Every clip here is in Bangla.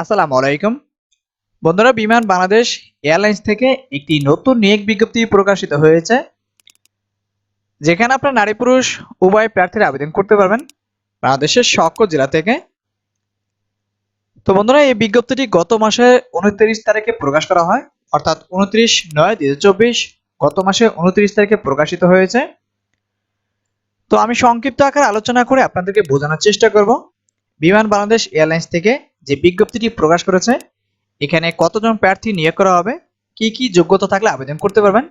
আসসালামু আলাইকুম। বন্ধুরা, বিমান বাংলাদেশ এয়ারলাইন্স থেকে একটি নতুন নিয়োগ বিজ্ঞপ্তি প্রকাশিত হয়েছে, যেখানে আপনার নারী পুরুষ, উভয় প্রার্থীরা আবেদন করতে পারবেন বাংলাদেশের সকল জেলা থেকে। তো বন্ধুরা, এই বিজ্ঞপ্তিটি গত মাসে উনত্রিশ তারিখে প্রকাশ করা হয়, অর্থাৎ উনত্রিশ নয় দুই গত মাসে উনত্রিশ তারিখে প্রকাশিত হয়েছে। তো আমি সংক্ষিপ্ত আকারে আলোচনা করে আপনাদেরকে বোঝানোর চেষ্টা করব। বিমান বাংলাদেশ এয়ারলাইন্স থেকে যে বিজ্ঞপ্তিটি প্রকাশ করেছে, এখানে কতজন প্রার্থী নিয়োগ করা হবে, কি কি যোগ্যতা থাকলে আবেদন করতে পারবেন,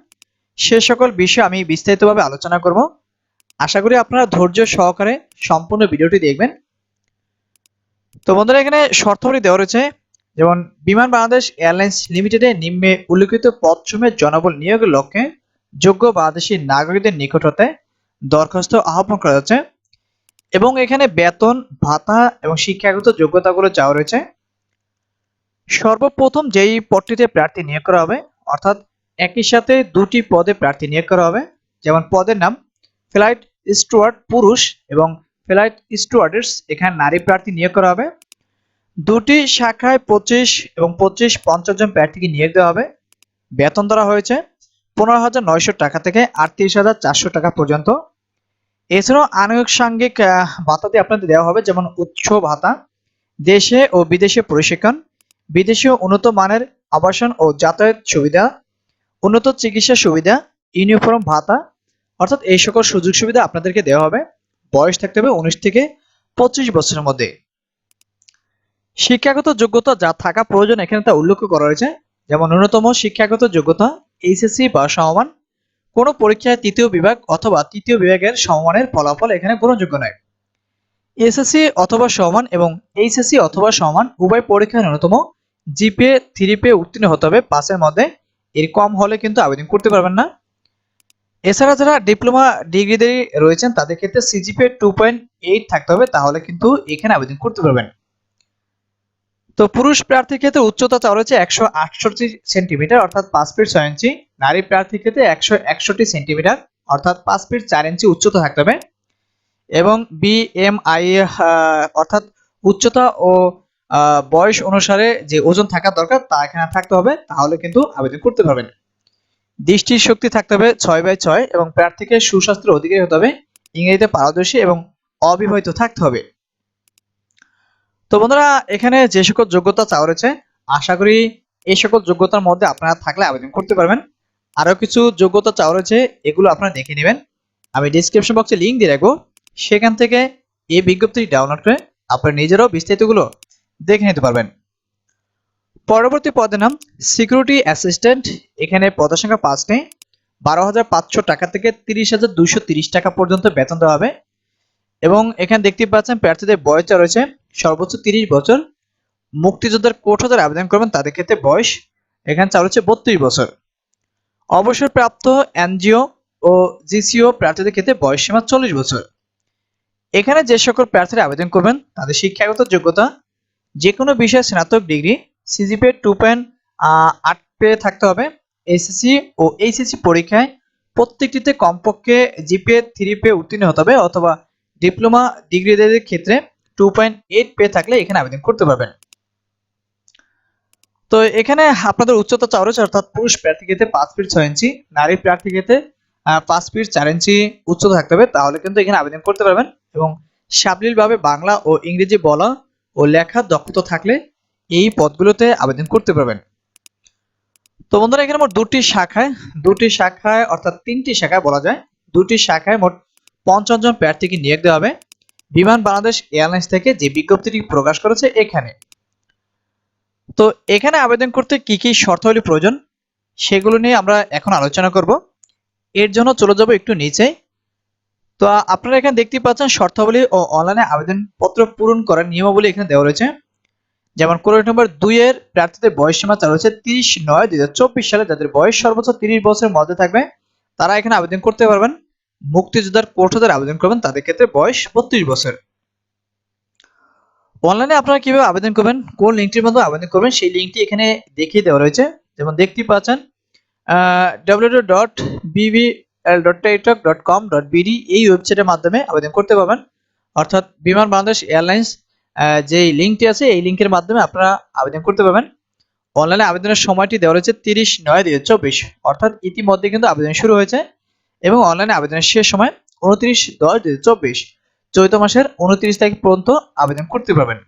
সে সকল বিষয়ে আমি বিস্তারিতভাবে আলোচনা করব। আশা করি আপনারা ধৈর্য সহকারে সম্পূর্ণ ভিডিওটি দেখবেন। তো বন্ধুরা, এখানে শর্তাবলী দেওয়া রয়েছে, যেমন বিমান বাংলাদেশ এয়ারলাইন্স লিমিটেডে নিম্নে উল্লেখিত পদসমূহের জনবল নিয়োগের লক্ষ্যে যোগ্য বাংলাদেশি নাগরিকদের নিকট হতে দরখাস্ত আহ্বান করা যাচ্ছে এবং এখানে বেতন, ভাতা এবং শিক্ষাগত যোগ্যতাগুলো চাওয়া রয়েছে, সর্বপ্রথম যেই পদটিতে প্রার্থী নিয়োগ করা হবে, অর্থাৎ একই সাথে দুটি পদে প্রার্থী নিয়োগ করা হবে, যেমন পদের নাম ফ্লাইট স্টুয়ার্ড পুরুষ এবং ফ্লাইট স্টুয়ার্ডেস এখানে নারী প্রার্থী নিয়োগ করা হবে। দুটি শাখায় পঁচিশ এবং পঁচিশ পঞ্চাশ জন প্রার্থীকে নিয়োগ দেওয়া হবে। বেতন ধরা হয়েছে পনেরো হাজার নয়শো টাকা থেকে আটত্রিশ হাজার চারশো টাকা পর্যন্ত। এছাড়াও আনুষঙ্গিক আহ, ভাতাতে আপনাদের দেওয়া হবে যেমন উচ্চ ভাতা দেশে ও বিদেশে প্রশিক্ষণ বিদেশীয় উন্নত মানের আবাসন ও যাতায়াত সুবিধা উন্নত চিকিৎসা সুবিধা ইউনিফর্ম ভাতা অর্থাৎ এই সকল সুযোগ সুবিধা আপনাদেরকে দেওয়া হবে। বয়স থাকতে হবে উনিশ থেকে পঁচিশ বছরের মধ্যে। শিক্ষাগত যোগ্যতা যা থাকা প্রয়োজন এখানে তা উল্লেখ করা হয়েছে যেমন ন্যূনতম শিক্ষাগত যোগ্যতা এইচএসসি বা সমমান কোনো পরীক্ষায় তৃতীয় বিভাগ অথবা তৃতীয় বিভাগের সমমানের ফলাফল এখানে গ্রহণযোগ্য নয়। এসএসসি অথবা সমান এবং এইচএসসি অথবা সমান উভয় পরীক্ষায় ন্যূনতম জিপিএ থ্রি পে উত্তীর্ণ হতে হবে। পাসের মধ্যে এর কম হলে কিন্তু আবেদন করতে পারবেন না। এছাড়া যারা ডিপ্লোমা ডিগ্রিধারী রয়েছেন, তাদের ক্ষেত্রে সিজিপিএ টু পয়েন্ট এইট থাকতে হবে। তাহলে কিন্তু এখানে আবেদন করতে পারবেন। তো পুরুষ প্রার্থীর ক্ষেত্রে উচ্চতা চাওয়া রয়েছে একশো আটষট্টি সেন্টিমিটার, অর্থাৎ পাঁচ ফিট ছয় ইঞ্চি। নারী প্রার্থীর ক্ষেত্রে একশো একষট্টি সেন্টিমিটার, অর্থাৎ পাঁচ ফিট চার ইঞ্চি উচ্চতা থাকতে হবে। এবং বিএমআই অর্থাৎ উচ্চতা ও বয়স অনুসারে যে ওজন থাকা দরকার তা এখানে থাকতে হবে, তাহলে কিন্তু আবেদন করতে পারবেন। দৃষ্টির শক্তি থাকতে হবে ছয় বাই ছয় এবং প্রার্থীকে সুস্বাস্থ্যের অধিকারী হতে হবে। ইংরেজিতে পারদর্শী এবং অবিবাহিত থাকতে হবে। তো বন্ধুরা, এখানে যে সকল যোগ্যতা চাওয়া রয়েছে, আশা করি এই সকল যোগ্যতার মধ্যে আপনারা থাকলে আবেদন করতে পারবেন। আরও কিছু যোগ্যতা চাওয়া রয়েছে, এগুলো আপনারা দেখে নেবেন। আমি ডিসক্রিপশন বক্সে লিংক দিয়ে রাখব। সেখান থেকে এই বিজ্ঞপ্তিটি ডাউনলোড করে আপনারা নিজেরাও বিস্তারিতগুলো দেখে নিতে পারবেন। পরবর্তী পদের নাম সিকিউরিটি অ্যাসিস্ট্যান্ট এখানে পদের সংখ্যা পাঁচটি বারো হাজার পাঁচশো টাকা থেকে তিরিশ হাজার দুইশো তিরিশ টাকা পর্যন্ত বেতন দেওয়া হবে। এবং এখানে দেখতে পাচ্ছেন, প্রার্থীদের বয়স যা রয়েছে সর্বোচ্চ তিরিশ বছর মুক্তিযোদ্ধার কোর্ট আবেদন করবেন, তাদের ক্ষেত্রে বয়স এখানে চালু হচ্ছে বত্রিশ বছর। অবসরপ্রাপ্ত এনজিও ও জিসিও প্রার্থীদের ক্ষেত্রে বয়স সীমা চল্লিশ বছর। এখানে যে সকল প্রার্থীরা আবেদন করবেন, তাদের শিক্ষাগত যোগ্যতা যে কোনো বিষয়ে স্নাতক ডিগ্রি সিজিপিএ টু পয়েন্ট আট পেয়ে থাকতে হবে। এসএসসি ও এইচএসসি পরীক্ষায় প্রত্যেকটিতে কমপক্ষে জিপিএ থ্রি পেয়ে উত্তীর্ণ হতে হবে অথবা ডিপ্লোমা ডিগ্রিদের ক্ষেত্রে টু পয়েন্ট এইট পেয়ে থাকলে এখানে আবেদন করতে পারবেন। তো এখানে আপনাদের উচ্চতা রয়েছে অর্থাৎ পুরুষ প্রার্থী ক্ষেত্রে পাঁচ ফিট ছয় ইঞ্চি নারী প্রার্থী ক্ষেত্রে পাঁচ ফিট চার ইঞ্চি উচ্চতা থাকতে হবে। তাহলে কিন্তু এখানে আবেদন করতে পারবেন এবং সাবলীলভাবে বাংলা ও ইংরেজি বলা ও লেখার দক্ষতা থাকলে এই পদগুলোতে আবেদন করতে পারবেন। তো বন্ধুরা, এখানে মোট দুটি শাখায় দুটি শাখায়, অর্থাৎ তিনটি শাখায় বলা যায়। দুটি শাখায় মোট পঞ্চাশ জন প্রার্থীকে নিয়োগ দেওয়া হবে। বিমান বাংলাদেশ এয়ারলাইন্স থেকে যে বিজ্ঞপ্তিটি প্রকাশ করেছে এখানে। তো এখানে আবেদন করতে কি কি শর্তাবলী প্রয়োজন সেগুলো নিয়ে আমরা এখন আলোচনা করব। এর জন্য চলে যাব একটু নিচে। তো আপনারা এখানে দেখতে পাচ্ছেন শর্তাবলী ও অনলাইনে আবেদনপত্র পূরণ করার নিয়মাবলী এখানে দেওয়া রয়েছে। যেমন কোড নম্বর দুই এর প্রার্থীদের বয়স সীমা চালু হচ্ছে তিরিশ নয় দুই সালে। যাদের বয়স সর্বোচ্চ তিরিশ বছরের মধ্যে থাকবে, তারা এখানে আবেদন করতে পারবেন। মুক্তিযোদ্ধার কোর্টদের আবেদন করবেন, তাদের ক্ষেত্রে বয়স বত্রিশ বছর। অনলাইনে আপনারা কীভাবে আবেদন করবেন, কোন লিঙ্কটির মাধ্যমে আবেদন করবেন, সেই লিঙ্কটি এখানে দেখিয়ে দেওয়া রয়েছে। যেমন দেখতে পাচ্ছেন W dot BBL dot dot com dot BD এই ওয়েবসাইটের মাধ্যমে আবেদন করতে পারবেন। অর্থাৎ বিমান বাংলাদেশ এয়ারলাইন্স যে লিঙ্কটি আছে, এই লিঙ্কের মাধ্যমে আপনারা আবেদন করতে পারবেন। অনলাইনে আবেদনের সময়টি দেওয়া রয়েছে তিরিশ নয় দুই চব্বিশ। অর্থাৎ ইতিমধ্যে কিন্তু আবেদন শুরু হয়েছে। এবং অনলাইনে আবেদনের শেষ সময় উনত্রিশ দশ দুই চব্বিশ, চৈত মাসের উনত্রিশ তারিখ পর্যন্ত আবেদন করতে পারবেন।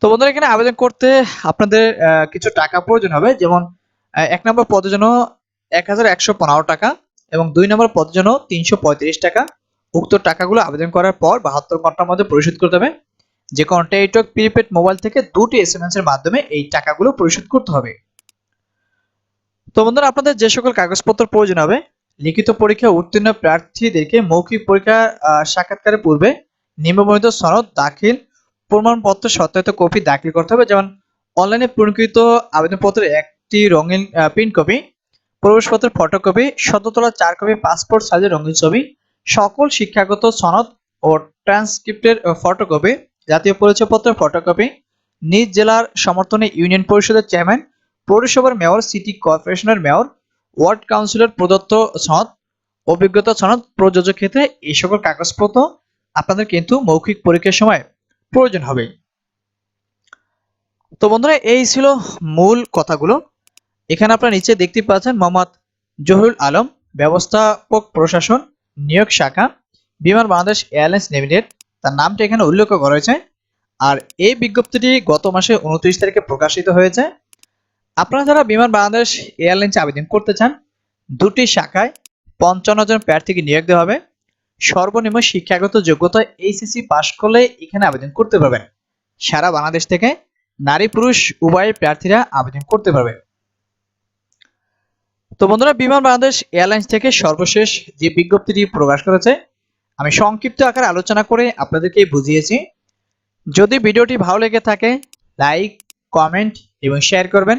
তো বন্ধুরা, এখানে আবেদন করতে আপনাদের কিছু টাকা প্রয়োজন হবে। যেমন এক নম্বর পদের জন্য এক হাজার একশো পনেরো টাকা এবং দুই নম্বর পদের জন্য তিনশো পঁয়ত্রিশ টাকা। উক্ত টাকাগুলো আবেদন করার পর বাহাত্তর ঘণ্টার মধ্যে পরিশোধ করতে হবে। যে কোনো টেলিটক, প্রিপেড মোবাইল থেকে দুটি এস এর মাধ্যমে এই টাকাগুলো পরিশোধ করতে হবে। তো বন্ধুরা, আপনাদের যে সকল কাগজপত্র প্রয়োজন হবে, লিখিত পরীক্ষা উত্তীর্ণ প্রার্থীদেরকে মৌখিক পরীক্ষা সাক্ষাৎকারের পূর্বে নিম্নবর্ণিত সনদ, দাখিল, প্রমাণপত্র, সত্যায়িত কপি দাখিল করতে হবে। যেমন, অনলাইনে পূরণকৃত আবেদনপত্রের একটি রঙিন প্রিন্ট কপি প্রবেশপত্রের ফটোকপি সদ্য তোলা চার কপি, পাসপোর্ট সাইজের রঙিন ছবি, সকল শিক্ষাগত সনদ ও ট্রান্সক্রিপ্টের ফটোকপি, জাতীয় পরিচয়পত্রের ফটোকপি, নিজ জেলার সমর্থনে ইউনিয়ন পরিষদের চেয়ারম্যান পৌরসভার মেয়র, সিটি কর্পোরেশনের মেয়র, ওয়ার্ড কাউন্সিলর প্রদত্ত সনদ, অভিজ্ঞতা সনদ প্রযোজক ক্ষেত্রে এই সকল কাগজপত্র আপনাদের কিন্তু মৌখিক পরীক্ষার সময় প্রয়োজন হবে। তো বন্ধুরা, এই ছিল মূল কথাগুলো। এখানে আপনারা নিচে দেখতে পাচ্ছেন মোহাম্মদ জহুরুল আলম, ব্যবস্থাপক প্রশাসন, নিয়োগ শাখা, বিমান বাংলাদেশ এয়ারলাইন্স লিমিটেড। তার নামটা এখানে উল্লেখ করা হয়েছে। আর এই বিজ্ঞপ্তিটি গত মাসে উনত্রিশ তারিখে প্রকাশিত হয়েছে। আপনারা যারা বিমান বাংলাদেশ এয়ারলাইন্সে আবেদন করতে চান, দুটি শাখায় পঞ্চান্ন জন প্রার্থীকে নিয়োগ দেওয়া হবে। সর্বনিম্ন শিক্ষাগত যোগ্যতা এইচএসসি পাশ করলে এখানে আবেদন করতে পারবেন। সারা বাংলাদেশ থেকে নারী পুরুষ উভয় প্রার্থীরা আবেদন করতে পারবে। তো বন্ধুরা, বিমান বাংলাদেশ এয়ারলাইন্স থেকে সর্বশেষ যে বিজ্ঞপ্তিটি প্রকাশ করেছে, আমি সংক্ষিপ্ত আকারে আলোচনা করে আপনাদেরকে বুঝিয়েছি। যদি ভিডিওটি ভালো লেগে থাকে, লাইক, কমেন্ট এবং শেয়ার করবেন।